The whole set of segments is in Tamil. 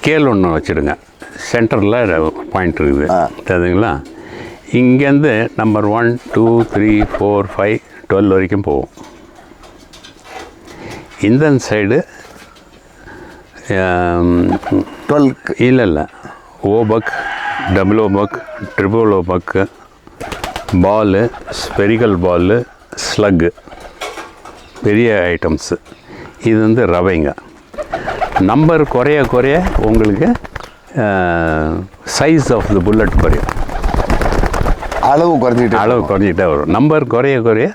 ஸ்கேல் ஒன்று வச்சுடுங்க. சென்டரில் பாயிண்ட் இருக்குது. தெரியுதுங்களா? இங்கேருந்து number one two three four five twelve வரைக்கும் போகும். இந்த சைடு டுவெல் இல்லை இல்லை. O buck double O buck triple O buck ball spherical ball slug பெரிய ஐட்டம்ஸு இது வந்து ரவைங்க. நம்பர் குறைய குறைய உங்களுக்கு சைஸ் ஆஃப் த புல்லட் குறையும். அளவு குறைஞ்சிட்டு அளவு குறைஞ்சிட்டே வரும். நம்பர் குறைய குறைய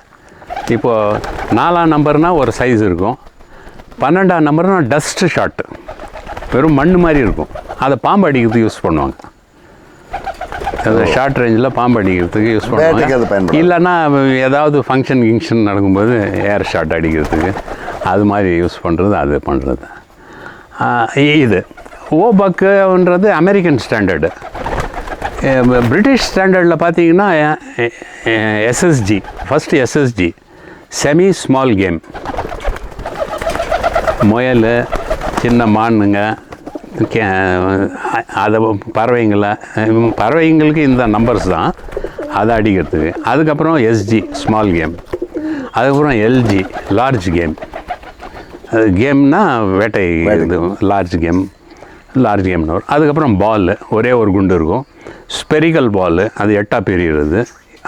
இப்போது நாலாம் நம்பர்னால் ஒரு சைஸ் இருக்கும். பன்னெண்டாம் நம்பர்னா டஸ்ட்டு ஷாட்டு வெறும் மண் மாதிரி இருக்கும். அதை பாம்பு அடிக்கிறதுக்கு யூஸ் பண்ணுவாங்க. அந்த ஷார்ட் ரேஞ்சில் பாம்பு அடிக்கிறதுக்கு யூஸ் அது பண்ணுவாங்க. இல்லைன்னா ஏதாவது ஃபங்க்ஷன் கிங்ஷன் நடக்கும்போது ஏர் ஷாட் அடிக்கிறதுக்கு அது மாதிரி யூஸ் பண்ணுறது அது பண்ணுறது இது. ஓபக்குன்றது அமெரிக்கன் ஸ்டாண்டர்டு பிரிட்டிஷ் ஸ்டாண்டர்டில் பார்த்தீங்கன்னா SSG first SSG semi small game முயல் சின்ன மானுங்க கே- அதை பறவைங்களை பறவைங்களுக்கு இந்த நம்பர்ஸ் தான். அதை அடிக்கிறதுக்கு. அதுக்கப்புறம் எஸ்ஜி ஸ்மால் கேம் அதுக்கப்புறம் எல்ஜி லார்ஜ் கேம் கேம்னா வேட்டை இது லார்ஜ் கேம் லார்ஜ் கேம்னு வரும். அதுக்கப்புறம் பால் ஒரே ஒரு குண்டு இருக்கும். ஸ்பெரிக்கல் பால் அது எட்டா பெரியது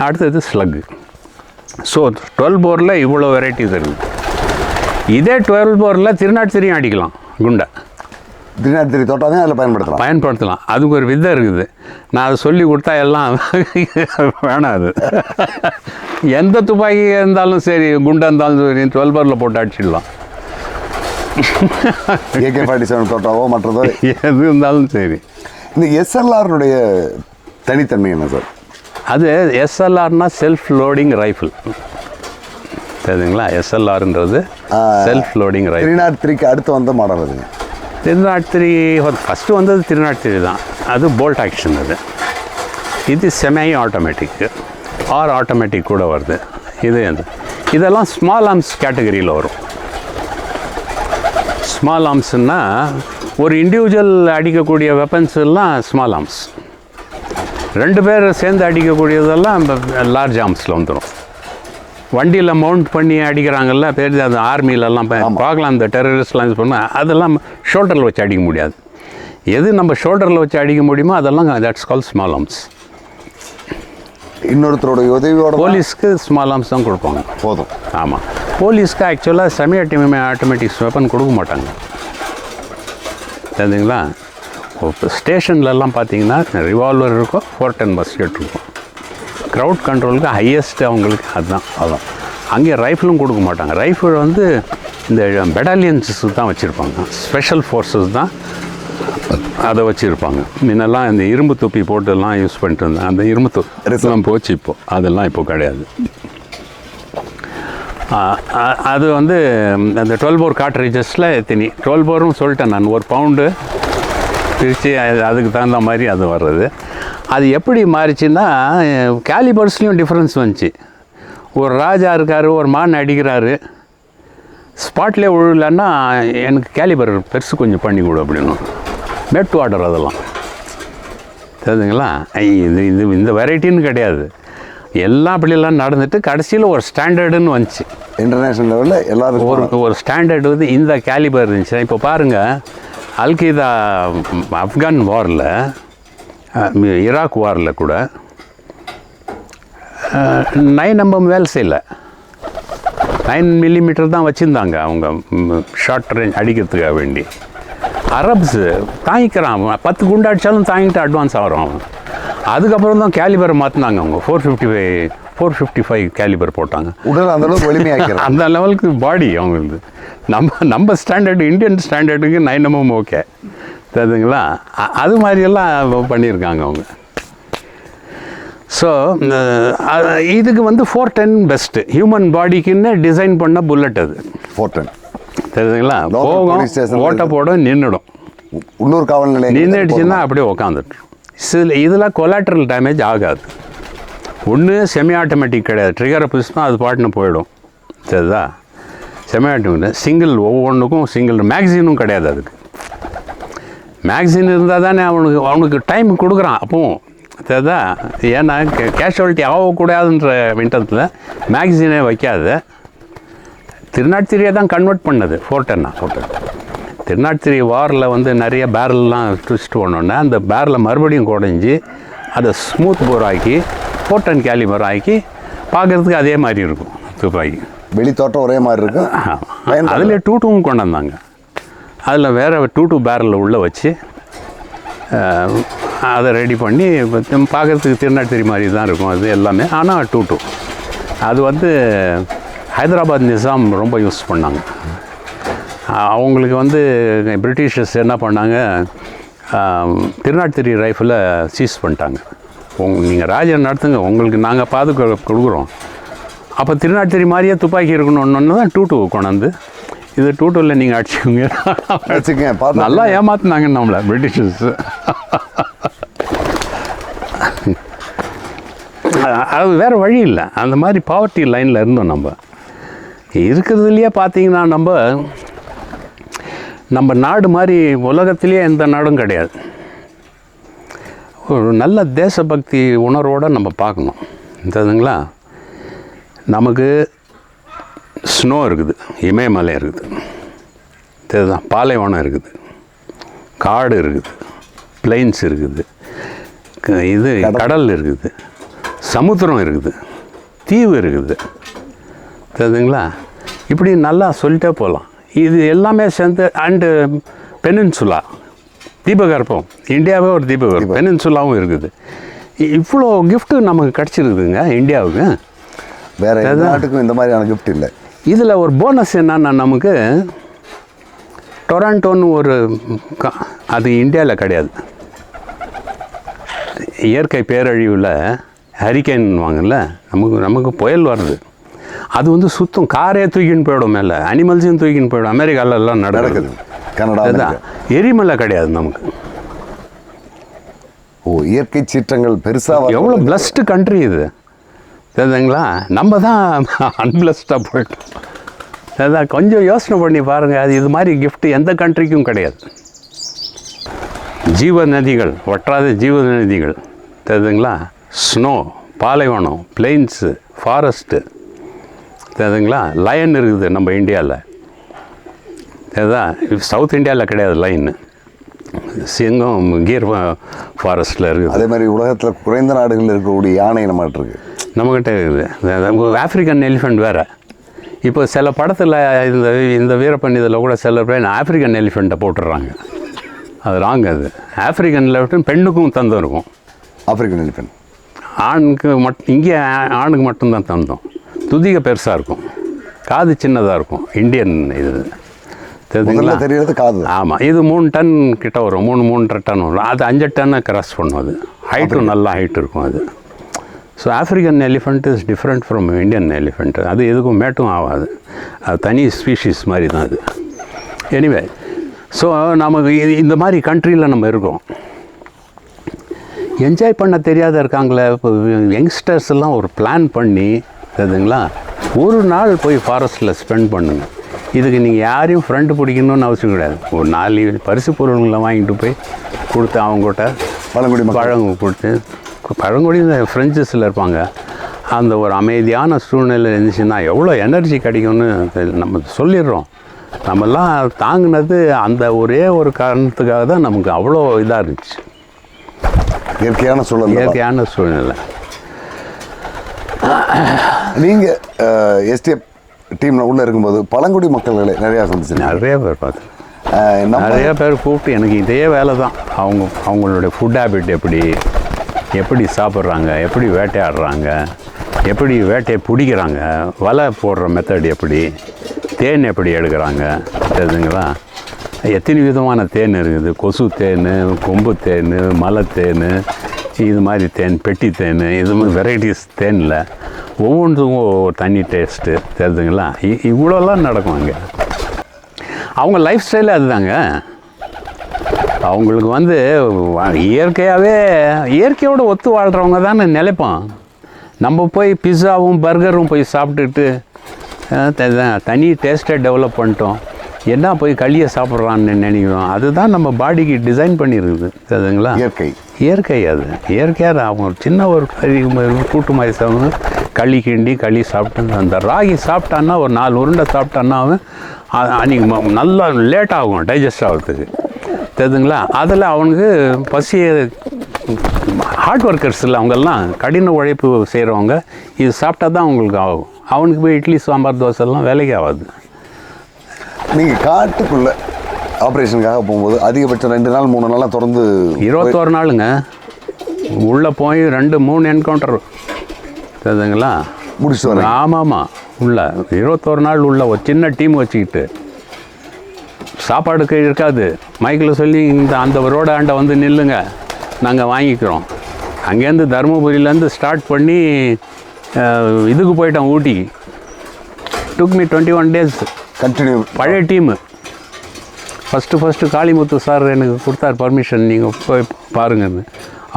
அடுத்தது ஸ்லக் ஸோ டுவெல் போரில் இவ்வளோ வெரைட்டிஸ் இருக்குது. இதே டுவெல் போரில் திருநாட்சிரியும் அடிக்கலாம் குண்டை. தினாத்திரி தோட்டாவே அதில் பயன்படுத்தலாம். பயன்படுத்தலாம். அதுக்கு ஒரு வித்தை இருக்குது. நான் அதை சொல்லி கொடுத்தா எல்லாம் வேணாம் அது. எந்த துப்பாக்கி இருந்தாலும் சரி குண்டா இருந்தாலும் சரி டுவெல் போரில் போட்டு அடிச்சிடலாம். ஏகே ஃபார்ட்டி செவன் தோட்டாவோ மற்றதோ எது இருந்தாலும் சரி. இந்த எஸ்எல்ஆருடைய தனித்தன்மை என்ன சார்? அது எஸ்எல்ஆர்னா செல்ஃப் லோடிங் ரைஃபிள் தெரியுதுங்களா? எஸ்எல்ஆர்ன்றது. Self loading rifle three nought த்ரீக்கு அடுத்து வந்த மாடல் அதுங்க திருநாட்திரி ஃபஸ்ட்டு வந்தது திருநாட்திரி தான். அது போல்ட் ஆக்ஷன் அது. இது செமி ஆட்டோமேட்டிக் ஆர் ஆட்டோமேட்டிக் கூட வருது. இது அது இதெல்லாம் ஸ்மால் ஆர்ம்ஸ் கேட்டகரியில் வரும். ஸ்மால் ஆர்ம்ஸ்னா ஒரு இண்டிவிஜுவல் அடிக்கக்கூடிய வெப்பன்ஸ் எல்லாம் ஸ்மால் ஆர்ம்ஸ் ரெண்டு பேர் சேர்ந்து அடிக்கக்கூடியதெல்லாம் லார்ஜ் ஆர்ம்ஸில் வந்துடும் வண்டியில் மவுண்ட் பண்ணி அடிக்கிறாங்கல்ல பேர் அது ஆர்மியிலலாம் பார்க்கலாம் இந்த டெரரிஸ்ட்லாம் யூஸ் பண்ண அதெல்லாம் ஷோல்டரில் வச்சு அடிக்க முடியாது. எது நம்ம ஷோல்டரில் வச்சு அடிக்க முடியுமோ அதெல்லாம் தட்ஸ் கால் ஸ்மால் ஆர்ம்ஸ் இன்னொருத்தரோட உதவியோட போலீஸ்க்கு ஸ்மால் ஆர்ம்ஸ் தான் கொடுப்பாங்க. போதும். ஆமாம் போலீஸ்க்கு ஆக்சுவலாக செமி ஆட்டோமே ஆட்டோமேட்டிக்ஸ் வெப்பன் கொடுக்க மாட்டாங்க. தெரியுதுங்களா இப்போ ஸ்டேஷன்லலாம் பார்த்தீங்கன்னா ரிவால்வர் இருக்கும் ஃபோர் டென் பஸ்கெட் இருக்கும். க்ரௌட் கண்ட்ரோலுக்கு ஹையஸ்ட் அவங்களுக்கு அதுதான் அதான். அங்கே ரைஃபிளும் கொடுக்க மாட்டாங்க. ரைஃபிள் வந்து இந்த பெட்டாலியன்ஸஸ் தான் வச்சுருப்பாங்க. ஸ்பெஷல் ஃபோர்ஸஸ் தான் அதை வச்சுருப்பாங்க. முன்னெல்லாம் இந்த இரும்பு தொப்பி போட்டுலாம் யூஸ் பண்ணிட்டு இருந்தாங்க அந்த இரும்பு தொப்பிலாம் போச்சு இப்போ. அதெல்லாம் இப்போ கிடையாது. அது வந்து அந்த டுவெல் போர் காட்ரேஜஸில் எத்தினி டுவெல் போரும் சொல்லிட்டேன் நான். ஒரு பவுண்டு பிரித்து அதுக்கு தகுந்த மாதிரி அது வர்றது. அது எப்படி மாறிச்சுன்னா கேலிபர்ஸ்லேயும் டிஃப்ரென்ஸ் வந்துச்சு. ஒரு ராஜா இருக்கார் ஒரு மான் அடிக்கிறாரு. ஸ்பாட்லேயே விழலன்னா எனக்கு கேலிபர் பெருசு கொஞ்சம் பண்ணி கொடு அப்படின்னு. மேட்டு வாட்டர் அதெல்லாம். தெரிஞ்சுங்களா? ஐ, இது இது இந்த வெரைட்டின்னு கிடையாது. எல்லாம் அப்படிலாம் நடந்துட்டு கடைசியில் ஒரு ஸ்டாண்டர்டுன்னு வந்துச்சு. இன்டர்நேஷனல் லெவலில் ஒரு எல்லாருக்கும் ஒரு ஸ்டாண்டர்ட் வந்து இந்த கேலிபர் இருந்துச்சு இப்போ பாருங்கள் அல்கைதா ஆப்கான் வாரில் ஈராக் வாரில் கூட நைன் எம்எம் வேலை செய்யல. நைன் மில்லிமீட்டர் தான் வச்சுருந்தாங்க அவங்க ஷார்ட் ரேஞ்ச் அடிக்கிறதுக்காக வேண்டி. அரப்ஸு தாங்கிக்கிறான் அவன். பத்து குண்டு அடித்தாலும் தாங்கிட்டு அட்வான்ஸ் ஆகிறான் அவன். அதுக்கப்புறம் தான் கேலிபரை மாற்றினாங்க அவங்க. Four fifty five four fifty five calibre போட்டாங்க. உடல் அந்த அளவுக்கு வலிமையாக்கிறாங்க அந்த லெவலுக்கு பாடி அவங்களுக்கு. நம்ம நம்ம ஸ்டாண்டர்டு இந்தியன் ஸ்டாண்டர்டுக்கு நைன் எம்எம் ஓகே தெரியுதுங்களா? அது மாதிரியெல்லாம் பண்ணியிருக்காங்க அவங்க. ஸோ இதுக்கு வந்து ஃபோர் டென் பெஸ்ட்டு ஹியூமன் பாடிக்குன்னு டிசைன் பண்ண புல்லட் அது. ஃபோர்டன் தெரியுதுங்களா? Local போகும் ஓட்ட போடும் நின்றுடும் உள்ளூர் காவல் நிலையம் நின்றுடுச்சுன்னா அப்படியே உக்காந்துட்டு. சில இதெல்லாம் கொலாட்ரல் டேமேஜ் ஆகாது. ஒன்று செமி ஆட்டோமேட்டிக் கிடையாது ட்ரிகரை புதுசுனா அது பாட்டுன்னு போயிடும். சரிதா? செமி ஆட்டோமேட்டிக் சிங்கிள் ஒவ்வொன்றுக்கும் சிங்கிள் மேக்சினும் கிடையாது அதுக்கு. மேக்சின் இருந்தால் தானே அவனுக்கு அவனுக்கு டைம் கொடுக்குறான். அப்பவும் சரிதா? ஏன்னா கேஷுவாலிட்டி ஆகக்கூடாதுன்ற விண்டத்தில் மேக்சினே வைக்காத. திருநாட்சிரியை தான் கன்வெர்ட் பண்ணது ஃபோர்டன்னா ஃபோர்டன் திருநாட்சிரி வாரில் வந்து நிறைய பேரல்லாம் ட்விஸ்ட் பண்ணோன்னே அந்த பேரலை மறுபடியும் குடஞ்சி அதை ஸ்மூத் போர் ஆக்கி ஃபோர்டன் கேலிபர் ஆக்கி பார்க்குறதுக்கு அதே மாதிரி இருக்கும் துப்பாக்கி. வெளி தோட்டம் ஒரே மாதிரி இருக்கும். அதில் டூ டூவும் கொண்டு வந்தாங்க அதில் வேறு டூ டூ பேரலில் உள்ளே வச்சு அதை ரெடி பண்ணி பார்க்குறதுக்கு திருநாட்சிரி மாதிரி தான் இருக்கும் அது எல்லாமே. ஆனால் டூ டூ அது வந்து ஹைதராபாத் நிசாம் ரொம்ப யூஸ் பண்ணாங்க. அவங்களுக்கு வந்து பிரிட்டிஷர்ஸ் என்ன பண்ணாங்க திருநாட்சிரி ரைஃபிளை சீஸ் பண்ணிட்டாங்க. உங் நீங்கள் ராஜ்யம் நடத்துங்க உங்களுக்கு நாங்கள் பாதுகா கொடுக்குறோம். அப்போ திருநாட்சிரி மாதிரியே துப்பாக்கி இருக்கணும்னு தான் டூ டூ கொண்டாந்து இது டூ டூவில் நீங்கள் அடிச்சுக்கோங்க பார்த்து நல்லா ஏமாத்துனாங்க நம்மளை பிரிட்டிஷர்ஸ். அது வேறு வழி இல்லை. அந்த மாதிரி பாவர்ட்டி லைனில் இருந்தோம் நம்ம. இருக்கிறதுலையே பார்த்தீங்கன்னா நம்ம நம்ம நாடு மாதிரி உலகத்திலேயே எந்த நாடும் கிடையாது. ஒரு நல்ல தேசபக்தி உணர்வோடு நம்ம பார்க்கணும். தெரியுதுங்களா நமக்கு ஸ்னோ இருக்குது இமயமலை இருக்குது. தெரியுதா பாலைவனம் இருக்குது. காடு இருக்குது. பிளைன்ஸ் இருக்குது. இது கடல். இருக்குது. சமுத்திரம் இருக்குது. தீவு இருக்குது. தெரியுதுங்களா இப்படி நல்லா சொல்லிட்டே போகலாம். இது எல்லாமே சேர்ந்து அண்டு பெனின்சுலா தீபகற்பம். இந்தியாவே ஒரு தீபகற்பம். பெனின்சுலாவும் இருக்குது. இவ்வளோ கிஃப்ட்டு நமக்கு கிடச்சிருக்குதுங்க இந்தியாவுக்கு? வேற நாட்டுக்கும் இந்த மாதிரியான கிஃப்ட் இல்லை. இதில் ஒரு போனஸ் என்னன்னா நமக்கு டொராண்டோன்னு ஒரு க- அது இந்தியாவில் கிடையாது. இயற்கை பேரழிவில் ஹரிக்கேன் வாங்கல நமக்கு நமக்கு புயல் வருது அது வந்து சுத்தம் காரே தூக்கின்னு போயிடும் மேலே. அனிமல்ஸையும் தூக்கின்னு போயிடும். அமெரிக்கால எல்லாம் நடக்குது. கனடா. எரிமலை கிடையாது நமக்கு. ஓ இயற்கை சீற்றங்கள் பெருசா வர- எவ்வளோ பிளஸ்டு கண்ட்ரி இது. தெரியுதுங்களா? நம்ம தான் அன்பிளஸ்டாக போயிட்டோம். அதான் கொஞ்சம் யோசனை பண்ணி பாருங்கள் அது இது மாதிரி gift எந்த கண்ட்ரிக்கும் கிடையாது. ஜீவ நதிகள் வற்றாத ஜீவ நதிகள் தெரியுதுங்களா? ஸ்னோ பாலைவனம் பிளெயின்ஸு ஃபாரஸ்ட்டு தெரியுதுங்களா? லயன் இருக்குது நம்ம இந்தியாவில் தெரியுதா? சவுத் இந்தியாவில் கிடையாது லைன் சிங்கம் கீர் ஃபாரஸ்ட்டில் இருக்குது. அதே மாதிரி உலகத்துல குறைந்த நாடுகளில் இருக்கக்கூடிய யானை நம்மகிட்ட இருக்கு? நம்மக்கிட்ட இருக்குது. ஆஃப்ரிக்கன் எலிஃபெண்ட் வேறு. இப்போ சில படத்தில் இந்த இந்த வீரப்பன் இதில் கூட சில பேர் ஆஃப்ரிக்கன் எலிஃபெண்ட்டை போட்டுடுறாங்க அது ராங் அது. ஆஃப்ரிக்கன் எலிஃபெண்ட் பெண்ணுக்கும் தந்தம் இருக்கும். ஆப்பிரிக்கன் எலிஃபென்ட் ஆணுக்கு மட் இங்கே ஆணுக்கு மட்டும்தான் தந்தம். துதிகை பெருசாக இருக்கும். காது சின்னதாக இருக்கும். இந்தியன் இது. தெரியுதுங்களா? தெரியறது காது. ஆமாம் இது மூணு டன் கிட்ட வரும். மூணு மூன்றரை டன் வரும். அது அஞ்சு டன்னை கிராஸ் பண்ணும் அது. ஹைட்டும் நல்லா ஹைட் இருக்கும் அது. So African elephant is different from Indian elephant அது எதுக்கும் மேட்டும் ஆகாது. அது தனி ஸ்பீஷிஸ் மாதிரி தான் அது. எனிவே ஸோ நமக்கு இது- இந்த மாதிரி கண்ட்ரியில் நம்ம இருக்கோம். என்ஜாய் பண்ண தெரியாத இருக்காங்களே இப்போ யங்ஸ்டர்ஸ் எல்லாம் ஒரு பிளான் பண்ணி தெரியுதுங்களா ஒரு நாள் போய் ஃபாரஸ்ட்டில் ஸ்பெண்ட் பண்ணுங்க. இதுக்கு நீங்கள் யாரையும் ஃப்ரெண்டு பிடிக்கணும்னு அவசியம் கிடையாது. ஒரு நாலு பரிசு பொருள்களை வாங்கிட்டு போய் கொடுத்து அவங்ககிட்ட பழங்குடி பழங்க கொடுத்து பழங்குடி ஃப்ரெஞ்சஸில் இருப்பாங்க. அந்த ஒரு அமைதியான சூழ்நிலை இருந்துச்சுன்னா எவ்வளோ எனர்ஜி கிடைக்கும்னு. நம்ம சொல்லிடுறோம். நம்மெல்லாம் தாங்கினது அந்த ஒரே ஒரு காரணத்துக்காக தான் நமக்கு அவ்வளோ இதாக இருந்துச்சு. இயற்கையான தான். இயற்கையான சூழ்நிலை. நீங்க எஸ்டிஎஃப் டீம்ல உள்ள இருக்கும்போது பழங்குடி மக்கள்களை நிறைய சந்திச்சிருக்கீங்க. நிறைய பேர் நம்ம நிறைய பேர் கூப்பிட்டு எனக்கு இதே வேலை தான். அவங்க அவங்களுடைய ஃபுட் ஹேபிட் எப்படி எப்படி சாப்பிட்றாங்க எப்படி வேட்டையாடுறாங்க எப்படி வேட்டையை பிடிக்கிறாங்க வலை போடுற மெத்தட் எப்படி தேன் எப்படி எடுக்கிறாங்க தெரியுதுங்களா எத்தனை விதமான தேன் இருக்குது? கொசு தேன் கொம்பு தேன் மலை தேன் இது மாதிரி தேன் பெட்டி தேன் இது மாதிரி வெரைட்டிஸ் தேனில் ஒவ்வொன்றுக்கும் ஒவ்வொரு தனி டேஸ்ட்டு தெரியுதுங்களா இ- இவ்வளோலாம் நடக்கும் அங்கே. அவங்க லைஃப் ஸ்டைலே அதுதாங்க. அவங்களுக்கு வந்து இயற்கையாகவே இயற்கையோட ஒத்து வாழ்கிறவங்க தானே நிலைப்பான் நம்ம போய் பிஸ்ஸாவும் பர்கரும் போய் சாப்பிட்டுட்டு தனி டேஸ்ட்டை டெவலப் பண்ணிட்டோம். என்ன போய் களியை சாப்பிட்றான்னு நினைக்கிறோம். அதுதான் நம்ம பாடிக்கு டிசைன் பண்ணியிருக்குது அதுங்களா இயற்கை. இயற்கை அது. இயற்கையாக அவங்க சின்ன ஒரு கூட்டு மாதிரி களி கிண்டி களி சாப்பிட்டு அந்த ராகி சாப்பிட்டான்னா ஒரு நாலு உருண்டை சாப்பிட்டான்னா அவன் அ- அன்னைக்கு ம- நல்லா லேட் ஆகும் டைஜஸ்ட் ஆகிறதுக்கு. தெரியுதுங்களா? அதில் அவனுக்கு பசியை ஹார்ட் ஒர்க்கர்ஸ் இல்லை அவங்கெல்லாம் கடின உழைப்பு செய்கிறவங்க இது சாப்பிட்டா தான் அவங்களுக்கு ஆகும். அவனுக்கு போய் இட்லி சாம்பார் தோசை எல்லாம் வேலைக்கு ஆகாது. நீங்கள் காட்டுக்குள்ள ஆப்ரேஷனுக்காக போகும்போது அதிகபட்சம் ரெண்டு நாள் மூணு நாளாக தொடர்ந்து இருபத்தோரு நாளுங்க. உள்ளே போய் ரெண்டு மூணு என்கவுண்டர் தெரியுதுங்களா? முடிச்சுட்டு வரேன். ஆமாம் ஆமாம் உள்ள இருபத்தோரு நாள் உள்ள ஒரு சின்ன டீம் வச்சுக்கிட்டு. சாப்பாடுக்கு இருக்காது. மைக்கில் சொல்லி இந்த அந்த ரோட ஆண்டை வந்து நில்லுங்க. நாங்கள் வாங்கிக்கிறோம். அங்கேருந்து தருமபுரியிலேருந்து ஸ்டார்ட் பண்ணி இதுக்கு போயிட்டோம் ஊட்டி. Took me twenty one days continue பழைய team. First first Kalimuthu sir எனக்கு கொடுத்தார் பர்மிஷன் நீங்கள் போய் பாருங்கன்னு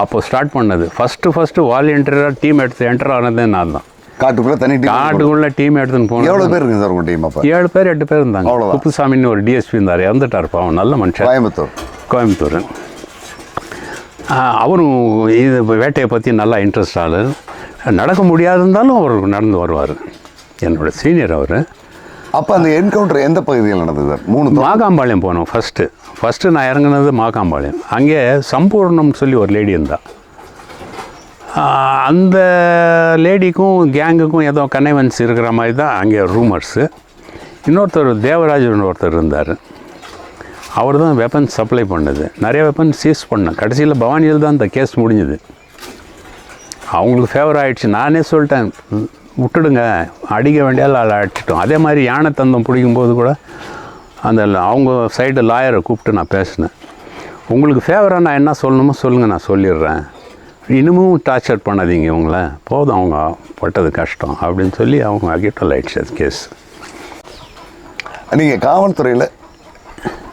அப்போ ஸ்டார்ட் பண்ணது. ஃபஸ்ட்டு ஃபஸ்ட்டு வாலண்டியராக டீம் எடுத்து என்டர் ஆனதே நான் தான். காட்டுக்குள்ள தனி டீம் காட்டுக்குள்ளே டீம் எடுத்துன்னு போனோம் எவ்வளோ பேர் இருக்குங்க சார் உங்கள் டீம் அப்போ? ஏழு பேர் எட்டு பேர் இருந்தாங்க. அவ்வளவுதான். குப்புசாமின்னு ஒரு டிஎஸ்பி இருந்தார். இறந்துட்டார் பாவம். நல்ல மனுஷன். கோயம்புத்தூர். கோயம்புத்தூர். அவரும் இது வேட்டையை பற்றி நல்லா இன்ட்ரெஸ்ட் ஆளு. நடக்க முடியாது இருந்தாலும் அவர் நடந்து வருவார். என்னோட சீனியர் அவர். அப்போ அந்த என்கவுண்டர் எந்த பகுதியில் நடந்தது சார்? மூணு மாகாம்பாளையம் போனோம் ஃபஸ்ட்டு ஃபஸ்ட்டு நான் இறங்குனது மாக்காம்பாளையம் அங்கே சம்பூர்ணம்னு சொல்லி ஒரு லேடி இருந்தாள் அந்த லேடிக்கும் கேங்குக்கும் ஏதோ கனைவன்ஸ் இருக்கிற மாதிரி தான் அங்கே ரூமர்ஸு இன்னொருத்தர் தேவராஜன் ஒருத்தர் இருந்தார். அவர் தான் வெப்பன் சப்ளை பண்ணது. நிறைய வெப்பன் சீஸ் பண்ணேன். கடைசியில் பவானியில் தான் இந்த கேஸ் முடிஞ்சுது. அவங்களுக்கு ஃபேவர் ஆகிடுச்சு நானே சொல்லிட்டேன் விட்டுடுங்க. அடிக்க வேண்டியால் அதை அடிச்சிட்டோம். அதே மாதிரி யானை தந்தம் பிடிக்கும்போது கூட அந்த அவங்க சைடு லாயரை கூப்பிட்டு நான் பேசினேன் உங்களுக்கு ஃபேவராக நான் என்ன சொல்லணுமோ சொல்லுங்கள் நான் சொல்லிடுறேன் இன்னமும் டார்ச்சர் பண்ணாதீங்க இவங்கள போதும் அவங்க பட்டது கஷ்டம் அப்படின்னு சொல்லி அவங்க அகிட்டல் ஆயிடுச்சு அது கேஸ் நீங்கள் காவல்துறையில்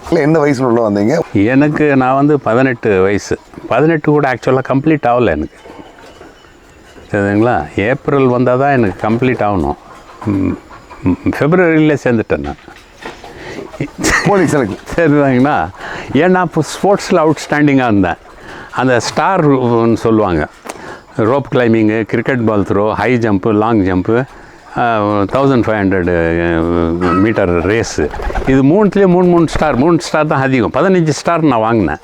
இல்லை எந்த வயசுல உள்ள வந்தீங்க எனக்கு நான் வந்து பதினெட்டு வயசு பதினெட்டு கூட ஆக்சுவலாக கம்ப்ளீட் ஆகலை எனக்கு சரிங்களா ஏப்ரல் வந்தால் தான் எனக்கு கம்ப்ளீட் ஆகணும் ஃபெப்ரவரியிலே சேர்ந்துட்டேன் நான் போலீஸ் எனக்கு சரிதாங்களா ஏன்னா இப்போ ஸ்போர்ட்ஸில் அவுட் ஸ்டாண்டிங்காக இருந்தேன். அந்த ஸ்டார் சொல்லுவாங்க. Rope climbing cricket ball throw high jump long jump thousand five hundred metre race இது மூணுத்துலேயே மூணு மூணு ஸ்டார் மூணு ஸ்டார் தான் அதிகம். பதினஞ்சு ஸ்டார் நான் வாங்கினேன்.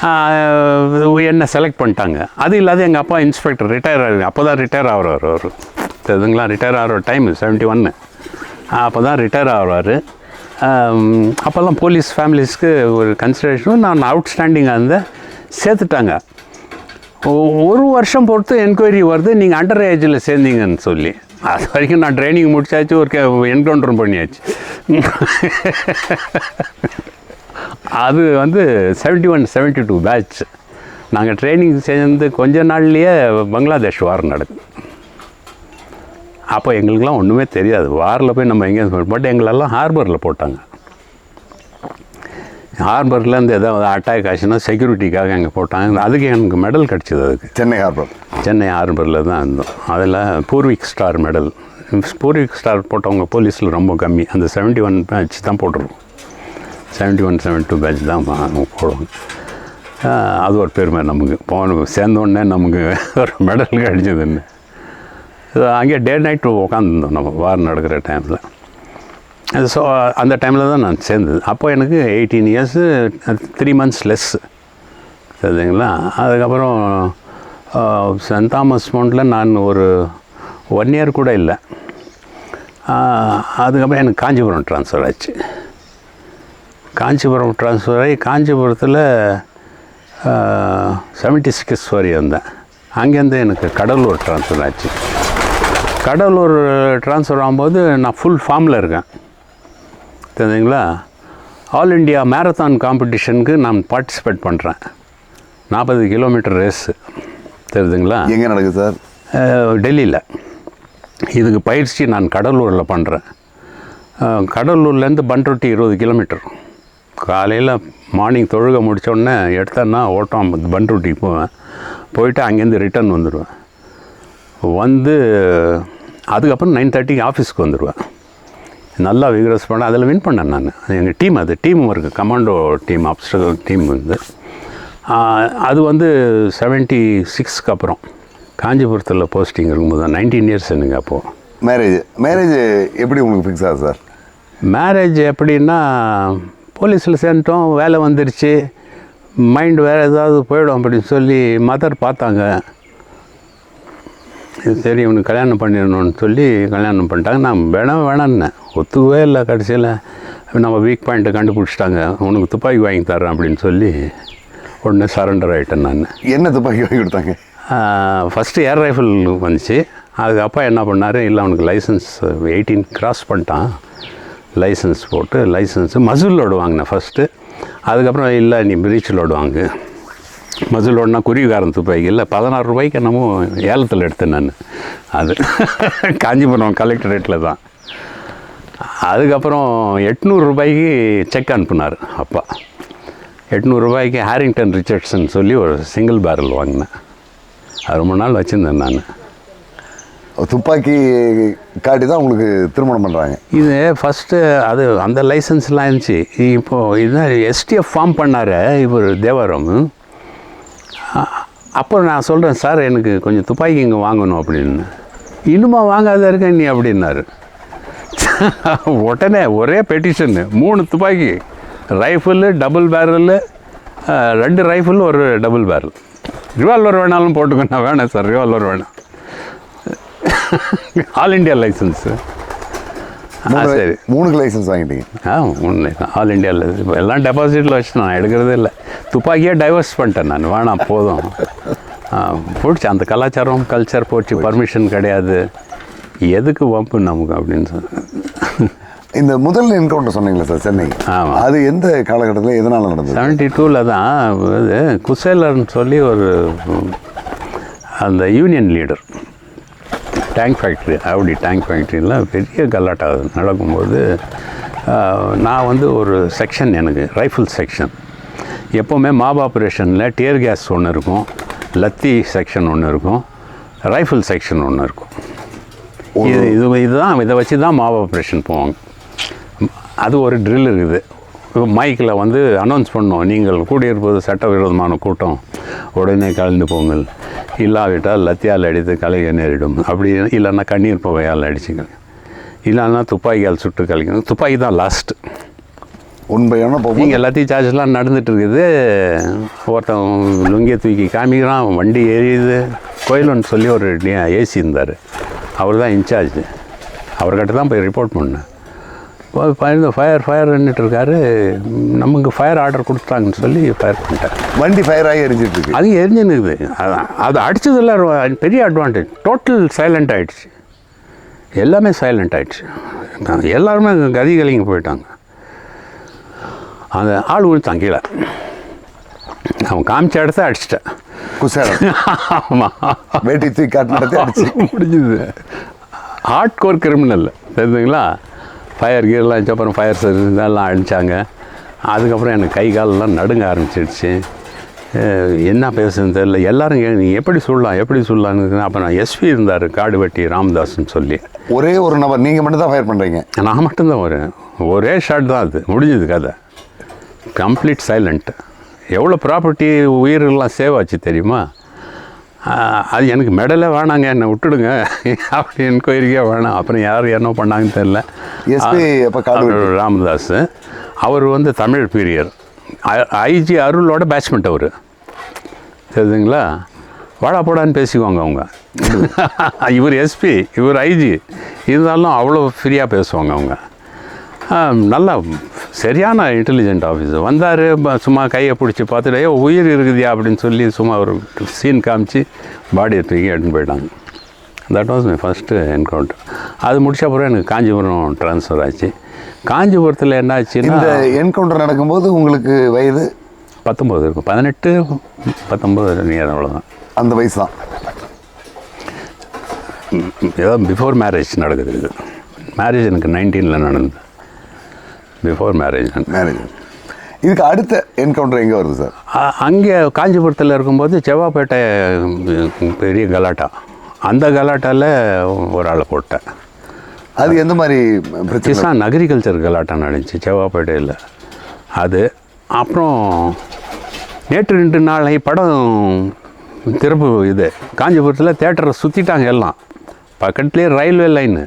என்ன என்னை செலக்ட் பண்ணிட்டாங்க. அது இல்லாத எங்கள் அப்பா இன்ஸ்பெக்டர் ரிட்டையர் ஆகுது அப்போ தான் ரிட்டையர் ஆகிறார் அவர். தெரியுதுங்களா? ரிட்டையர் ஆகிற டைம் செவன்ட்டி ஒன்று அப்போ தான் ரிட்டையர் ஆகிறாரு. அப்போல்லாம் போலீஸ் ஃபேமிலிஸ்க்கு ஒரு கன்சிடரேஷனும் நான் அவுட்ஸ்டாண்டிங்காக இருந்தேன். சேர்த்துட்டாங்க. ஒ- ஒரு வருஷம் பொறுத்து என்கொயரி வருது. நீங்கள் அண்டர் ஏஜில் சேர்ந்தீங்கன்னு சொல்லி. அது வரைக்கும் நான் ட்ரைனிங் முடிச்சாச்சு. ஒரு என்கவுண்டரும் பண்ணியாச்சு. அது வந்து seventy one seventy two batch நாங்கள் ட்ரைனிங் சேர்ந்து கொஞ்ச நாள்லேயே பங்களாதேஷ் வாரம் நடக்குது. அப்போ எங்களுக்கெல்லாம் ஒன்றுமே தெரியாது. வாரில் போய் நம்ம எங்கேயும் பட் எங்களெல்லாம் ஹார்பரில் போட்டாங்க. ஹார்பர்லேருந்து ஏதாவது அட்டாக் ஆச்சுன்னா செக்யூரிட்டிக்காக அங்கே போட்டாங்க. அதுக்கு எனக்கு மெடல் கிடச்சிது அதுக்கு. சென்னை ஹார்பர் சென்னை ஹார்பரில் தான் இருந்தோம். அதில் Poorvi star medal Poorvi star போட்டவங்க போலீஸில் ரொம்ப கம்மி. அந்த செவன்ட்டி ஒன் பேட்ச் தான் போட்டுருவோம் seventy one seventy two batch தான் போடுவோம் அது ஒரு பெருமை நமக்கு. போன சேர்ந்தோடனே நமக்கு ஒரு மெடல் கிடச்சிதுன்னு. அங்கே டே நைட்டு உட்காந்துருந்தோம் நம்ம வாரம் நடக்கிற டைமில் ஸோ அந்த டைமில் தான் நான் சேர்ந்தது. அப்போ எனக்கு eighteen years three months less சரிங்களா? அதுக்கப்புறம் சென்ட் தாமஸ் மவுண்டில் நான் ஒரு ஒன் இயர் கூட இல்லை. அதுக்கப்புறம் எனக்கு காஞ்சிபுரம் ட்ரான்ஸ்ஃபர் ஆச்சு. காஞ்சிபுரம் ட்ரான்ஸ்ஃபர் ஆகி காஞ்சிபுரத்தில் செவன்ட்டி சிக்ஸ் வரையும் வந்தேன் அங்கேருந்து எனக்கு கடலூர் ட்ரான்ஸ்ஃபர் ஆச்சு. கடலூர் ட்ரான்ஸ்ஃபர் ஆகும்போது நான் ஃபுல் ஃபார்மில் இருக்கேன். தெரியுதுங்களா ஆல் இண்டியா மேரத்தான் காம்படிஷனுக்கு நான் பார்ட்டிசிபேட் பண்ணுறேன் நாற்பது கிலோமீட்டர் ரேஸு தெரியுதுங்களா எங்கே நடக்குது சார்? டெல்லியில். இதுக்கு பயிற்சி நான் கடலூரில் பண்ணுறேன் கடலூர்லேருந்து பண்ருட்டி இருபது கிலோமீட்டர் காலையில் மார்னிங் தொழுகை முடிச்ச உடனே எடுத்தேன்னா ஓட்டம் பண்ருட்டிக்கு போவேன். போயிட்டு அங்கேருந்து ரிட்டர்ன் வந்துடுவேன். வந்து அதுக்கப்புறம் நைன் தேர்ட்டிக்கு ஆஃபீஸ்க்கு வந்துடுவேன் நல்லா விக்ரஸ் பண்ணேன் அதில் வின் பண்ணேன் நான். எங்கள் டீம் அது டீம் ஒர்க்கு கமாண்டோ டீம் அப்ஸ்டர் டீம் வந்து. அது வந்து செவன்ட்டி சிக்ஸ்க்கு அப்புறம். காஞ்சிபுரத்தில் போஸ்டிங் இருக்கும்போது தான் நைன்டீன் இயர்ஸ் எனக்கு அப்போது மேரேஜ் மேரேஜ் எப்படி உங்களுக்கு ஃபிக்ஸ் ஆகுது சார் மேரேஜ் எப்படின்னா போலீஸில் சேர்ந்துட்டோம் வேலை வந்துருச்சு. மைண்ட் வேறு ஏதாவது போயிடும் அப்படின்னு சொல்லி மதர் பார்த்தாங்க. சரி இவனுக்கு கல்யாணம் பண்ணிடணும்னு சொல்லி கல்யாணம் பண்ணிட்டாங்க. நான் வேணாம் வேணான்னேன். ஒத்துக்கவே இல்லை கடைசியில். நம்ம வீக் பாயிண்ட்டை கண்டுபிடிச்சிட்டாங்க. உனக்கு துப்பாக்கி வாங்கி தரேன் அப்படின்னு சொல்லி உடனே சரண்டர் ஆகிட்டேன் நான். என்ன துப்பாக்கி வாங்கி கொடுத்தாங்க? ஃபஸ்ட்டு ஏர் ரைஃபிள் வந்துச்சு. அதுக்கு அப்பா என்ன பண்ணார்? இல்லை அவனுக்கு லைசன்ஸ் எயிட்டீன் கிராஸ் பண்ணிட்டான். லைசன்ஸ் போட்டு லைசன்ஸு மசூல் லோடு வாங்கினேன் ஃபஸ்ட்டு அதுக்கப்புறம் இல்லை நீ பிரீச் லோடு வாங்கு. மசூல் லோடுனா குருவிகாரன் துப்பாக்கி இல்லை பதினாறு ரூபாய்க்கு என்னமோ ஏலத்தில் எடுத்தேன் நான். அது காஞ்சிபுரம் கலெக்டரேட்டில் தான். அதுக்கப்புறம் எட்நூறு ரூபாய்க்கு செக் அனுப்புனார் அப்பா. எட்நூறு ரூபாய்க்கு ஹாரிங்டன் ரிச்சர்ட்ஸ்ன்னு சொல்லி ஒரு சிங்கிள் பேரல் வாங்கினேன். அது ரொம்ப நாள் வச்சுருந்தேன் நான். துப்பாக்கி காட்டி தான் உங்களுக்கு திருமணம் பண்ணுறாங்க இது ஃபஸ்ட்டு அது அந்த லைசன்ஸ்லாம் இருந்துச்சு. இப்போது இதுதான் எஸ்டிஎஃப் ஃபார்ம் பண்ணார் இவர் தேவாரம். அப்புறம் அப்போ நான் சொல்கிறேன் சார் எனக்கு கொஞ்சம் துப்பாக்கி இங்கே வாங்கணும் அப்படின்னு. இன்னுமா வாங்காத இருக்க நீ? அப்படின்னாரு. உடனே ஒரே பெட்டிஷன் மூணு துப்பாக்கி. ரைஃபிளு டபுள் பேரலு ரெண்டு ரைஃபிள் ஒரு டபுள் பேரல் ரிவால்வர் வேணாலும் போட்டுக்கோ நான் வேணாம் சார் ரிவால்வர் வேணாம். ஆல் இண்டியா லைசன்ஸு சரி. மூணுக்கு லைசன்ஸ் வாங்கிட்டீங்க. ஆ தான் ஆல் இண்டியாவில் இப்போ எல்லாம் டெபாசிட்டில் வச்சு நான் எடுக்கிறதே இல்லை. துப்பாக்கியே டைவர்ஸ் பண்ணிட்டேன் நான். வேணாம் போதும். போச்சு. அந்த கலாச்சாரம் கல்ச்சர் போச்சு. பர்மிஷன் கிடையாது. எதுக்கு வம்பு நமக்கு அப்படின்னு சொல்லி இந்த முதல் என்கவுண்டர் சொன்னீங்களா சார் சென்னை. ஆமா. அது எந்த காலகட்டத்தில் எதனால் நடந்தது? செவன்ட்டி டூவில் தான் இது குசேலர்னு சொல்லி ஒரு அந்த யூனியன் லீடர் டேங்க் ஃபேக்ட்ரி அப்படி டேங்க் ஃபேக்ட்ரியில் பெரிய கலாட்டா நடக்கும்போது நான் வந்து ஒரு செக்ஷன் எனக்கு ரைஃபிள் செக்ஷன் எப்போவுமே மாப் ஆப்ரேஷனில் டியர் கேஸ் ஒன்று இருக்கும் லத்தி செக்ஷன் ஒன்று இருக்கும் ரைஃபிள் செக்ஷன் ஒன்று இருக்கும். இது இது இதுதான் இதை வச்சு தான் மாப் ஆப்ரேஷன் போவாங்க. அது ஒரு ட்ரில் இருக்குது. மைக்கில் வந்து அனௌன்ஸ் பண்ணோம் நீங்கள் கூடியிருப்பது சட்டவிரோதமான கூட்டம். உடனே கலந்து போங்கள். இல்லாவிட்டால் லத்தியால் அடித்து கலைக நேரிடும். அப்படி இல்லைன்னா கண்ணீர் புகையால் அடிச்சுங்க இல்லைன்னா துப்பாக்கியால் சுட்டு கலைக்கணும் துப்பாக்கி தான் லாஸ்ட்டு உண்மையான நீங்கள் எல்லாத்தையும் சார்ஜஸ்லாம் நடந்துட்டு இருக்குது. ஒருத்தன் லுங்கியை தூக்கி காமிக்கிறான். வண்டி எரியுது கோயிலுன்னு சொல்லி ஒரு ஏசி இருந்தார். அவர் தான் இன்சார்ஜ் அவர்கிட்ட தான் போய் ரிப்போர்ட் பண்ணேன். பயந்து ஃபயர் ஃபயர் இருக்காரு நமக்கு ஃபயர் ஆர்டர் கொடுத்தாங்கன்னு சொல்லி ஃபயர் பண்ணிட்டார். வண்டி ஃபயர் ஆகி எரிஞ்சிட்டு இருக்கு அது எரிஞ்சுனுக்குது அதான். அது அடிச்சதில் ஒரு பெரிய அட்வான்டேஜ் டோட்டல் சைலண்ட் ஆயிடுச்சு. எல்லாமே சைலண்ட் ஆயிடுச்சு. எல்லாருமே கதி கலிங்க போயிட்டாங்க. அந்த ஆள் விழுத்தான் கீழே. அவன் காமிச்ச இடத்த அடிச்சிட்டேன். குசேலம். ஆமாம் வேட்டி தூக்கி காட்டினத்தை அடிச்சு. முடிஞ்சுது. ஹார்ட் கோர் கிரிமினல் தெரிஞ்சுங்களா ஃபயர் கீர்லாம் வச்சு அப்புறம் ஃபயர் இதெல்லாம் அடித்தாங்க அதுக்கப்புறம் எனக்கு கை காலெல்லாம் நடுங்க ஆரம்பிச்சிடுச்சு. என்ன பேசுன்னு தெரியல. எல்லாரும் நீ எப்படி சொல்லலாம் எப்படி சொல்லலான்னு அப்போ நான் எஸ்பி இருந்தார் காடுவெட்டி ராமதாஸ்னு சொல்லி. ஒரே ஒரு நபர் நீங்கள் மட்டும் தான் ஃபயர் பண்ணுறீங்க நான் மட்டும்தான் வரேன் ஒரே ஷாட் தான் அது. முடிஞ்சது கதை. கம்ப்ளீட் சைலண்ட் எவ்வளோ ப்ராப்பர்ட்டி உயிரெல்லாம் சேவ் ஆச்சு தெரியுமா? அது எனக்கு மெடலே வேணாங்க. என்னை விட்டுடுங்க. அப்படி என்கொயரிக்கே வேணாம். அப்புறம் யார் என்ன பண்ணாங்கன்னு தெரில எஸ்பி ராமதாஸ். அவர் வந்து தமிழ் பீரியர். ஐஜி அருளோட பேட்ச்மெண்ட் அவர். தெரியுதுங்களா வாடா போடான்னு பேசிக்குவாங்க அவங்க. இவர் எஸ்பி இவர் ஐஜி. இருந்தாலும் அவ்வளோ ஃப்ரீயாக பேசுவாங்க அவங்க. நல்லா சரியான இன்டெலிஜென்ட் ஆஃபீஸர் வந்தார் சும்மா கையை பிடிச்சி பார்த்துட்டு "ஏய், உயிர் இருக்குதியா? அப்படின்னு சொல்லி சும்மா ஒரு சீன் காமிச்சு பாடியை தூக்கி எடுத்துன்னு போயிட்டாங்க. That was my first encounter அது முடிச்ச அப்புறம் எனக்கு காஞ்சிபுரம் ட்ரான்ஸ்ஃபர் ஆச்சு. காஞ்சிபுரத்தில் என்ன ஆச்சுன்னா இந்த என்கவுண்டர் நடக்கும்போது உங்களுக்கு வயது? பத்தொம்போது இருக்கும். பதினெட்டு பத்தொம்போது நியர் அவ்வளோதான் அந்த வயசு தான் ஏதோ பிஃபோர் மேரேஜ் நடக்குது இது. மேரேஜ் எனக்கு நைன்டீனில் நடந்தது. பிஃபோர் மேரேஜ் மேரேஜ் இதுக்கு அடுத்த என்கவுண்டர் எங்கே வருது சார் அங்கே காஞ்சிபுரத்தில் இருக்கும்போது செவ்வாப்பேட்டை பெரிய கலாட்டா. அந்த கலாட்டாவில் ஒரு ஆளை போட்டேன். அது எந்த மாதிரி கிசான் அக்ரிகல்ச்சர் கலாட்டம் நடந்துச்சு செவ்வாப்பேட்டையில். அது அப்புறம் நேற்று ரெண்டு நாளை படம் திறப்பு இது காஞ்சிபுரத்தில் தேட்டரை சுற்றிட்டாங்க எல்லாம். பக்கத்துலேயே ரயில்வே லைனு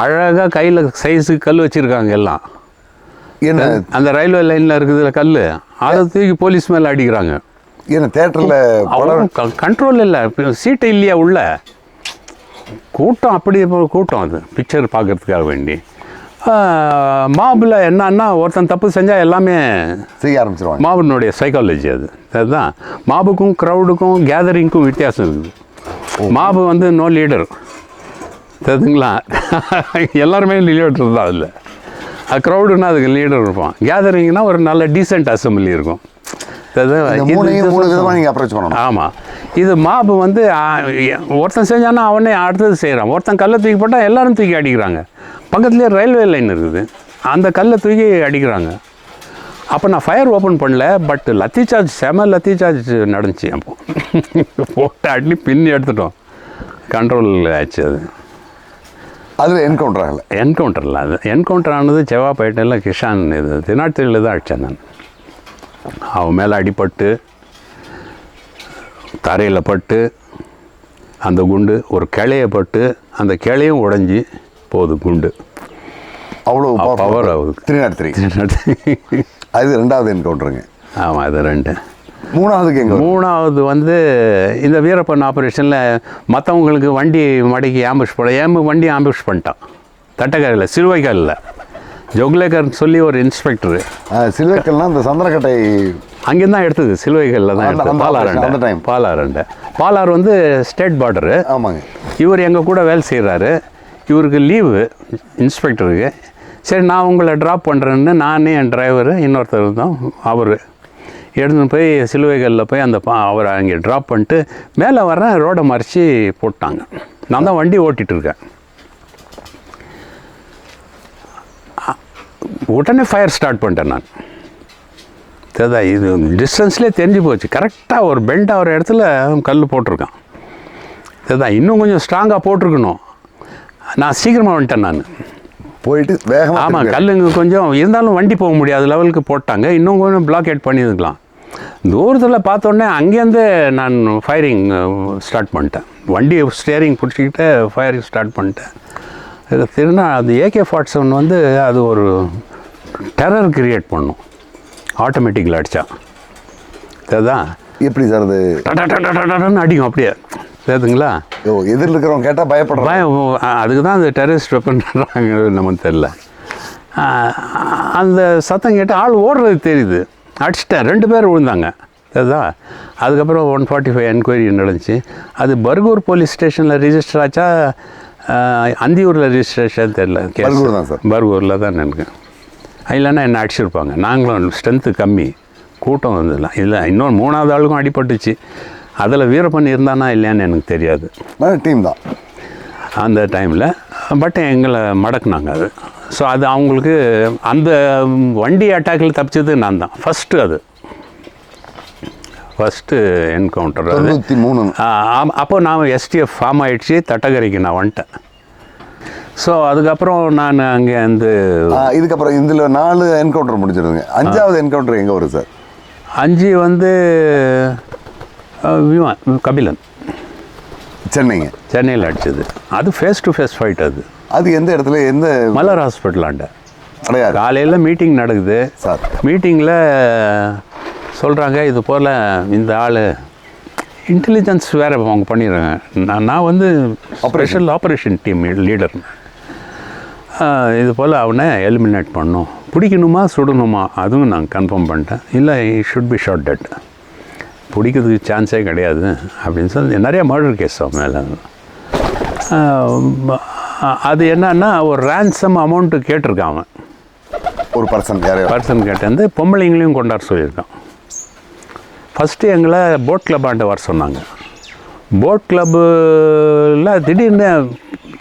அழகாக கையில் சைஸுக்கு கல் வச்சுருக்காங்க எல்லாம். என்ன? அந்த ரயில்வே லைனில் இருக்குதுல கல் அதை தூக்கி போலீஸ் மேலே அடிக்கிறாங்க. என்ன தேட்டரில் அவ்வளோ கண்ட்ரோல் இல்லை. சீட்டு இல்லையா உள்ள? கூட்டம் அப்படி கூட்டம் அது. பிக்சர் பார்க்கறதுக்காக வேண்டி. மாபில் என்னன்னா ஒருத்தன் தப்பு செஞ்சால் எல்லாமே செய்ய ஆரம்பிச்சிருவாங்க. மாபினுடைய சைக்காலஜி அது. அதுதான். மாபுக்கும் க்ரௌடுக்கும் கேதரிங்க்கும் வித்தியாசம் இருக்குது. மாபு வந்து நோ லீடர் தெரியுதுங்களா எல்லாருமே லீடர் தான் அதில். அது க்ரௌடுன்னா அதுக்கு லீடர் இருப்பான். கேதரிங்னா ஒரு நல்ல டீசென்ட் அசம்பிளி இருக்கும். ஆமாம் இது மாப்பு வந்து ஒருத்தன் செஞ்சானா அவனே அடுத்தது செய்கிறான் ஒருத்தன் கல்லை தூக்கி போட்டால் எல்லாரும் தூக்கி அடிக்கிறாங்க. பக்கத்துலேயே ரயில்வே லைன் இருக்குது. அந்த கல்லை தூக்கி அடிக்கிறாங்க. அப்போ நான் ஃபயர் ஓப்பன் பண்ணல பட் லத்தி சார்ஜ் செம லத்தி சார்ஜ் நடந்துச்சு அப்போ. போட்டு அடி பின்னி எடுத்துட்டோம். கண்ட்ரோல் ஆச்சு அது. அதில் என்கவுண்டர் ஆகலை. என்கவுண்டரில் அது என்கவுண்டர் ஆனது செவ்வாப்பேட்டையில் கிஷான் இது திருநாட்டில் தான் அடித்தேன் நான். அவன் மேலே அடிபட்டு தரையில் பட்டு அந்த குண்டு ஒரு கிளைய பட்டு அந்த கிளையும் உடைஞ்சி போகுது குண்டு. அவ்வளோ பவர் ஆகுது. த்ரீ நாட் த்ரீ அது ரெண்டாவது என்கவுண்டருங்க ஆமாம் அது ரெண்டு. மூணாவதுக்கு எங்கே மூணாவது வந்து இந்த வீரப்பன் ஆப்ரேஷனில் மற்றவங்களுக்கு வண்டி மடக்கி ஆம்புஷ் பண்ண ஏம்பு வண்டி ஆம்புஷ் பண்ணிட்டான்? தட்டக்காரில் சிறுவைக்காலில். ஜொக்லேக்கர்னு சொல்லி ஒரு இன்ஸ்பெக்டரு சில்வக்கல்னா இந்த சந்திரக்கட்டை அங்கேருந்து தான் எடுத்தது சிலுவைகளில் தான் எடுத்தது. operation, அந்த பாலாரண்டை time. பாலாரண்டை பாலார் வந்து ஸ்டேட் பார்டரு ஆமாங்க. இவர் எங்கள் கூட வேலை செய்கிறாரு இவருக்கு லீவு இன்ஸ்பெக்டருக்கு சரி நான் உங்களை ட்ராப் பண்ணுறேன்னு நானே என் டிரைவரு இன்னொருத்தர் தான் அவர். எடுத்துன்னு போய் சிலுவைகளில் போய் அந்த பா அவரை அங்கே ட்ராப் பண்ணிட்டு மேலே வரேன் ரோடை மறித்து போட்டாங்க. நான் தான் வண்டி அ- உடனே ஃபயர் ஸ்டார்ட் பண்ணிட்டேன் நான். தெரியுதா இது டிஸ்டன்ஸ்லேயே தெரிஞ்சு போச்சு. கரெக்டாக ஒரு பெண்ட் ஆகிற இடத்துல கல் போட்டிருக்கான். தெரியுதா இன்னும் கொஞ்சம் ஸ்ட்ராங்காக போட்டிருக்கணும். நான் சீக்கிரமாக வந்துட்டேன் நான். போயிட்டு ஆமாம் வேகமாக கல்லுங்க கொஞ்சம் இருந்தாலும் வண்டி போக முடியாத லெவலுக்கு போட்டாங்க. இன்னும் கொஞ்சம் பிளாக்கேட் பண்ணியிருக்கலாம். தூரத்தில் பார்த்தோன்னே அங்கேருந்து நான் ஃபயரிங் ஸ்டார்ட் பண்ணிட்டேன். வண்டி ஸ்டேரிங் பிடிச்சிக்கிட்டு ஃபயரிங் ஸ்டார்ட் பண்ணிட்டேன். இது திருநா அது ஏகே ஃபார்ட்டி செவன் வந்து அது ஒரு டெரர் கிரியேட் பண்ணும். ஆட்டோமேட்டிக்கில் அடித்தா அதுதான் எப்படி சார் அது? டன்னு அடிக்கும் அப்படியே. தெரியுதுங்களா? ஓ எதிரில் இருக்கிறவங்க கேட்டால் பயம் அ- அதுக்கு தான் அந்த டெரரிஸ்ட் வெப்பன்றாங்க நமக்கு தெரில அந்த சத்தம் கேட்டு ஆள் ஓடுறது தெரியுது. அடிச்சிட்டேன் ரெண்டு பேர் விழுந்தாங்க. அதுதா அதுக்கப்புறம் ஒன் ஃபார்ட்டி ஃபைவ் என்கொயரி நடந்துச்சு. அது பர்கூர் போலீஸ் ஸ்டேஷனில் ரிஜிஸ்டர் ஆச்சா? அந்தியூரில் ரிஜிஸ்ட்ரேஷன் தெரில பர்கூர் தான் சார். பர்கூரில் தான் எனக்கு இல்லைன்னா என்ன அடிச்சிருப்பாங்க? நாங்களும் ஸ்ட்ரென்த்து கம்மி. கூட்டம் வந்ததில்ல இல்லை இன்னொரு மூணாவது ஆளுக்கும் அடிபட்டுச்சு. அதில் வீரப்பன் இருந்தானா இல்லையான்னு எனக்கு தெரியாது. டீம் தான். அந்த டைமில் பட் எங்களை மடக்குனாங்க அது. ஸோ அது அவங்களுக்கு அந்த வண்டி அட்டாக்கில் தப்பிச்சது நான் தான் ஃபஸ்ட்டு அது. ஃபஸ்ட்டு என்கவுண்டர் தொண்ணூற்றி மூணு அப்போ நான் எஸ்டிஎஃப் ஃபார்ம் ஆயிடுச்சு தட்டகரைக்கு நான் வந்துட்டேன். ஸோ அதுக்கப்புறம் நான் அங்கே வந்து இதுக்கப்புறம் இதில் நாலு என்கவுண்டர் முடிச்சிருங்க அஞ்சாவது என்கவுண்டர் எங்கே வரும் சார்? அஞ்சு வந்து விமான் கபிலன். சென்னைங்க. சென்னையில் அடிச்சது. அது ஃபேஸ் டு ஃபேஸ் ஃபைட் அது. அது எந்த இடத்துல எந்த மலர் ஹாஸ்பிட்டலாண்ட அடையாறு காலையில் மீட்டிங் நடக்குது. சார். மீட்டிங்கில் சொல்கிறாங்க இது போல் இந்த ஆள் இன்டெலிஜென்ஸ் வேறு அவங்க பண்ணிடுறாங்க. நான் நான் வந்து ஸ்பெஷல் ஆப்ரேஷன் டீம் லீடர் இது போல் அவனை எலிமினேட் பண்ணோம் பிடிக்கணுமா சுடணுமா அதுவும் நான் கன்ஃபார்ம் பண்ணிட்டேன். இல்லை ஷுட் பி ஷார்ட் டெட் பிடிக்கிறதுக்கு சான்ஸே கிடையாது அப்படின்னு சொல்லி நிறைய மர்டர் கேஸ் அவன் மேலே. அது என்னன்னா ஒரு ரேன்சம் அமௌண்ட்டு கேட்டிருக்கான் அவன். ஒரு பர்சன் பர்சன் கேட்டேன் பொம்பளைங்களையும் கொண்டாட சொல்லியிருக்கான். ஃபஸ்ட்டு எங்களை போட் கிளப் ஆண்ட வர சொன்னாங்க. போட் கிளப்பில் திடீர்னு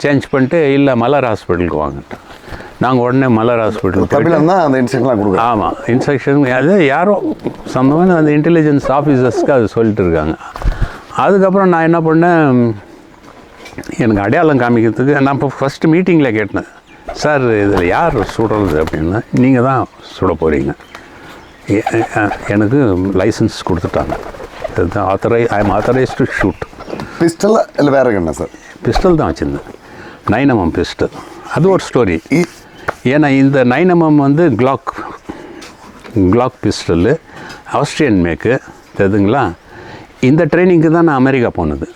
சேஞ்ச் பண்ணிட்டு இல்லை மலர் ஹாஸ்பிட்டலுக்கு வாங்கிட்டேன் நாங்கள் உடனே மலர் ஹாஸ்பிட்டல் தான் அந்த இன்ஸ்ட்ரக்ஷன்லாம் கொடுக்குறேன் ஆமாம் இன்ஸ்ட்ரக்ஷன் அது யாரோ சம்மந்தமான அந்த இன்டெலிஜென்ஸ் ஆஃபீஸர்ஸ்க்கு அது சொல்லிட்டு இருக்காங்க. அதுக்கப்புறம் நான் என்ன பண்ணேன் எனக்கு அடையாளம் காமிக்கிறதுக்கு நான் இப்போ ஃபஸ்ட்டு மீட்டிங்கில் கேட்டேன். சார் இதில் யார் சுடுறது? அப்படின்னா. நீங்கள் தான் சுட போகிறீங்க எனக்கு லைசன்ஸ் கொடுத்துட்டாங்க. இதுதான் ஆத்தரை I am authorise to shoot பிஸ்டலா இல்லை வேற என்ன சார் பிஸ்டல் தான் வச்சுருந்தேன். நைனமம் பிஸ்டல் அது ஒரு ஸ்டோரி ஏன்னா இந்த நைனமம் வந்து Glock Glock pistol Austrian make தெரியுதுங்களா இந்த ட்ரைனிங்க்கு தான் நான் அமெரிக்கா போனது.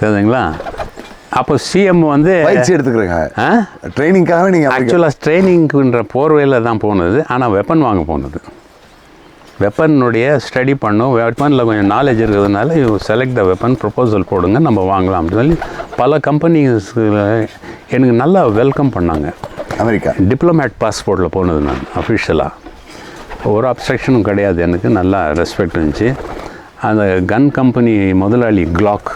தெரியுதுங்களா? அப்போ சிஎம் வந்து பயிற்சி எடுத்துக்கிறேங்க. ஆ? ட்ரைனிங்காகவே நீங்கள் ஆக்சுவலாக ட்ரைனிங்க்குன்ற போர்வையில் தான் போனது. ஆனால் வெப்பன் வாங்க போனது. வெப்பனுடைய ஸ்டடி பண்ணும். வெப்பனில் கொஞ்சம் நாலேஜ் இருக்கிறதுனால you select the weapon proposal போடுங்க நம்ம வாங்கலாம் அப்படின்னு சொல்லி பல கம்பெனிஸ் எனக்கு நல்லா வெல்கம் பண்ணாங்க. அமெரிக்கா. டிப்ளமேட் பாஸ்போர்ட்டில் போனது நான் அஃபிஷியலாக ஒரு அப்ஸ்ட்ரக்ஷனும் கிடையாது. எனக்கு நல்லா ரெஸ்பெக்ட் இருந்துச்சு. அந்த கன் கம்பெனி முதலாளி கிளாக்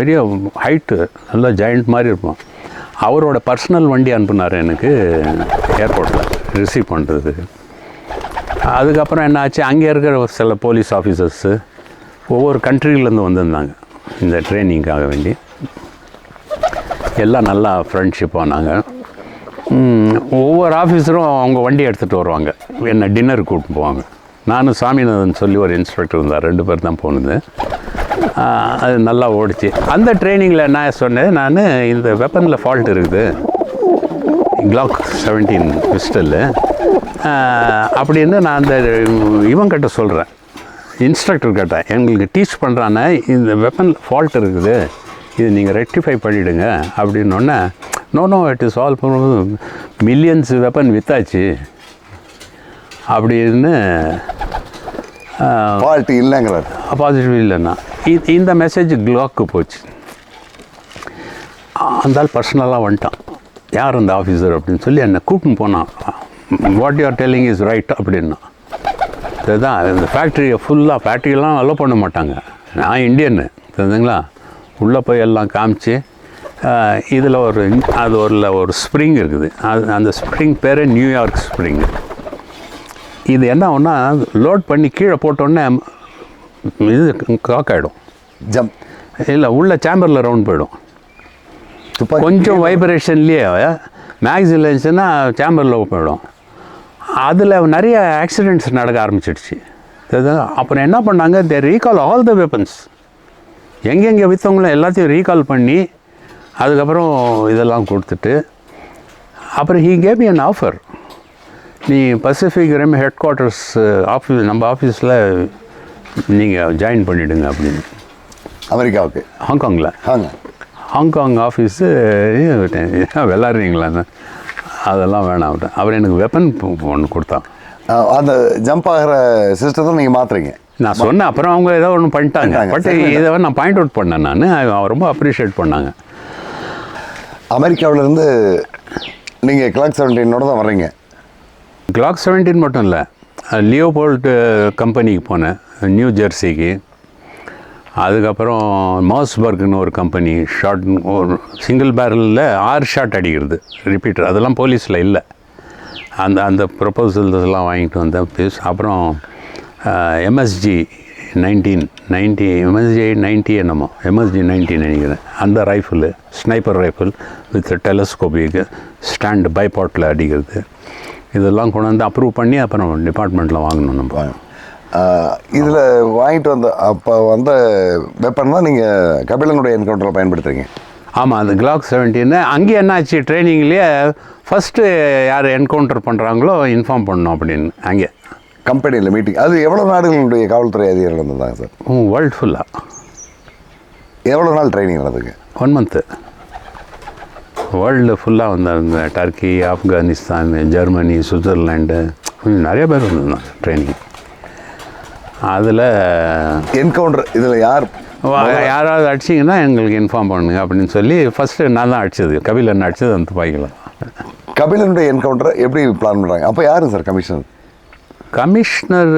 பெரிய ஹைட்டு நல்லா ஜாயிண்ட் மாதிரி இருப்பான் அவரோட பர்சனல் வண்டி அனுப்புனார் எனக்கு ஏர்போர்ட்டில் ரிசீவ் பண்ணுறதுக்கு அதுக்கப்புறம் என்ன ஆச்சு அங்கே இருக்கிற ஒரு சில போலீஸ் ஆஃபீஸர்ஸு ஒவ்வொரு கண்ட்ரிலேருந்து வந்திருந்தாங்க இந்த ட்ரைனிங்காக வேண்டி. எல்லாம் நல்லா ஃப்ரெண்ட்ஷிப் ஆனாங்க. ஒவ்வொரு ஆஃபீஸரும் அவங்க வண்டி எடுத்துகிட்டு வருவாங்க. என்னை டின்னருக்கு கூப்பிட்டு போவாங்க. நானும் சாமிநாதன் சொல்லி ஒரு இன்ஸ்பெக்டர் இருந்தார் ரெண்டு பேர் தான் போனது. அது நல்லா ஓடிச்சு. அந்த ட்ரைனிங்கில் என்ன சொன்னேன் நான் இந்த வெப்பனில் ஃபால்ட் இருக்குது. கிளாக் செவன்டீன் பிஸ்டல்லு அப்படின்னு நான் அந்த இவங்கிட்ட சொல்கிறேன் இன்ஸ்ட்ரக்டர் கேட்டேன் எங்களுக்கு டீச் பண்ணுறானே இந்த வெப்பன் ஃபால்ட் இருக்குது. இது நீங்கள் ரெக்டிஃபை பண்ணிவிடுங்க அப்படின்னோடனே no no it is all millions weapon வித்தாச்சு. அப்படின்னு பாலிட்டி இல்லைங்கிறார். பாசிட்டிவ் இல்லைன்னா. இ- இந்த மெசேஜ் க்ளாக்கு போச்சு. அந்த ஆள் பர்சனலாக வந்துட்டான். யார் அந்த ஆஃபீஸர் அப்படின்னு சொல்லி என்னை கூப்பிட்டு போனான். What you are telling is right அப்படின்னா. இதுதான் இந்த ஃபேக்ட்ரியை ஃபுல்லாக ஃபேக்ட்ரியெல்லாம் அலோவ் பண்ண மாட்டாங்க. நான் இந்தியன்னு தெரிஞ்சுங்களா? உள்ளே போய் எல்லாம் காமிச்சு இதில் ஒரு அது ஒரு ஒரு ஸ்ப்ரிங் இருக்குது. அது அந்த ஸ்ப்ரிங் பேர் நியூயார்க் ஸ்ப்ரிங் இது என்ன ஒன்றா லோட் பண்ணி கீழே போட்டோன்னே இது காக் ஆகிடும் ஜம்ப் இல்லை உள்ள சேம்பரில் ரவுண்ட் போயிடும். கொஞ்சம் வைப்ரேஷன்லேயே மேக்ஸில் இருந்துச்சுன்னா சேம்பரில் போயிடும். அதில் நிறைய ஆக்சிடெண்ட்ஸ் நடக்க ஆரம்பிச்சிடுச்சு? அப்புறம் என்ன பண்ணாங்க they recall all the weapons எங்கெங்கே விற்றவங்களும் எல்லாத்தையும் ரீகால் பண்ணி அதுக்கப்புறம் இதெல்லாம் கொடுத்துட்டு அப்புறம் ஹீ கேம் என் ஆஃபர் நீ Pacific rim headquarters office நம்ம ஆஃபீஸில் நீங்கள் ஜாயின் பண்ணிவிடுங்க அப்படின்னு. அமெரிக்காவுக்கு. ஹாங்காங்கில் ஆங்க ஹாங்காங் ஆஃபீஸு விளாட்றீங்களான்னு அதெல்லாம் வேணாம். அவர் எனக்கு வெப்பன் ஒன்று கொடுத்தான். அந்த ஜம்ப் ஆகிற சிஸ்டத்தை நீங்கள் மாற்றுறீங்க நான் சொன்னேன் அப்புறம் அவங்க ஏதோ ஒன்று பண்ணிட்டாங்க. பட். இதை நான் பாயிண்ட் அவுட் பண்ணேன் நான். அவங்க ரொம்ப அப்ரிஷியேட் பண்ணாங்க. அமெரிக்காவிலேருந்து நீங்கள் கிளாக் செவன்டீனோட தான் வர்றீங்க. கிளாக் செவன்டீன் மட்டும் இல்லை. லியோபோல்ட்டு கம்பெனிக்கு போனேன். நியூ ஜெர்சிக்கு அதுக்கப்புறம் மாஸ்பர்க்னு ஒரு கம்பெனி ஷார்ட் ஒரு சிங்கிள் பேரலில் ஆறு ஷாட் அடிக்கிறது ரிப்பீட்டர் அதெல்லாம் போலீஸில் இல்லை. அந்த அந்த ப்ரொபோசல்ஸ் இதெல்லாம் வாங்கிட்டு வந்தேன். ப்ளீஸ் அப்புறம் MSG nineteen ninety MSG ninety என்னமோ. எம்எஸ்ஜி நைன்டீன் நினைக்கிறேன். அந்த rifle sniper rifle with telescopic stand பைபாட்டில் அடிக்கிறது. இதெல்லாம் கொண்டு வந்து அப்ரூவ் பண்ணி அப்புறம் டிபார்ட்மெண்ட்டில் வாங்கணும் நம்ம. இதில் வாங்கிட்டு வந்த அப்போ வந்த வெப்பன் தான் நீங்கள் கபிலனுடைய என்கவுண்டரில் பயன்படுத்துறீங்க. ஆமாம் அந்த கிளாக் செவன்டீன் அங்கே என்னாச்சு ட்ரைனிங்லேயே ஃபஸ்ட்டு யார் என்கவுண்டர் பண்ணுறாங்களோ இன்ஃபார்ம் பண்ணணும் அப்படின்னு அங்கே. கம்பெனியில் மீட்டிங் அது எவ்வளோ நாடுகளுடைய காவல்துறை அதிகாரிகள் வந்திருந்தாங்க சார்? வேர்ல்டு ஃபுல்லாக எவ்வளோ நாள் ட்ரைனிங் நடந்ததுங்க? ஒன் மந்த்து வேர்ல்டு ஃபுல்லாக வந்தாங்க. டர்க்கி ஆப்கானிஸ்தான் ஜெர்மனி சுவிட்சர்லாண்டு நிறைய பேர் வந்திருந்தாங்க ட்ரைனிங் அதில் என்கவுண்டர் இதில் யார்? யாராவது அடிச்சிங்கன்னா எங்களுக்கு இன்ஃபார்ம் பண்ணுங்க அப்படின்னு சொல்லி ஃபஸ்ட்டு நான் தான் அடிச்சது. கபில் என்ன அடிச்சது அந்த துப்பாக்கியில் கபிலனுடைய என்கவுண்டரை எப்படி பிளான் பண்ணுறாங்க அப்போ யாரு சார் கமிஷனர் கமிஷனர்